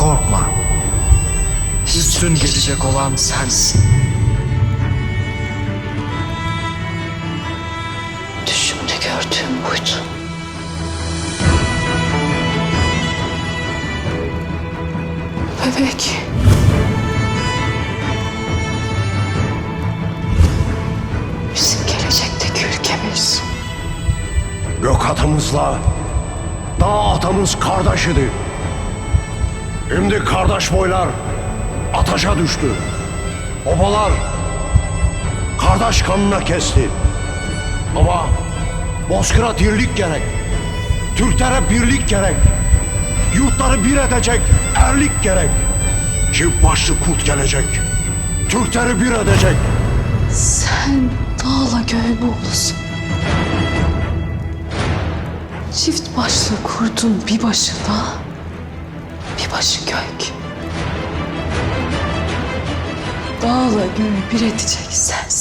Korkma. Üstün gelecek olan sensin. Düşümde gördüğüm buydu. Bebek. Bizim gelecekteki ülkemiz. Gök atamızla dağ atamız kardeş idi. Şimdi kardeş boylar ataşa düştü. Obalar kardeş kanına kesti. Ama Bozkır'a dirlik gerek. Türklere birlik gerek. Yurtları bir edecek erlik gerek. Çift başlı kurt gelecek. Türkleri bir edecek. Sen dağla göğün oğlusun. Çift başlı kurdun bir başı dağ, bir başı gök. Dağla göğü bir edecek sensin.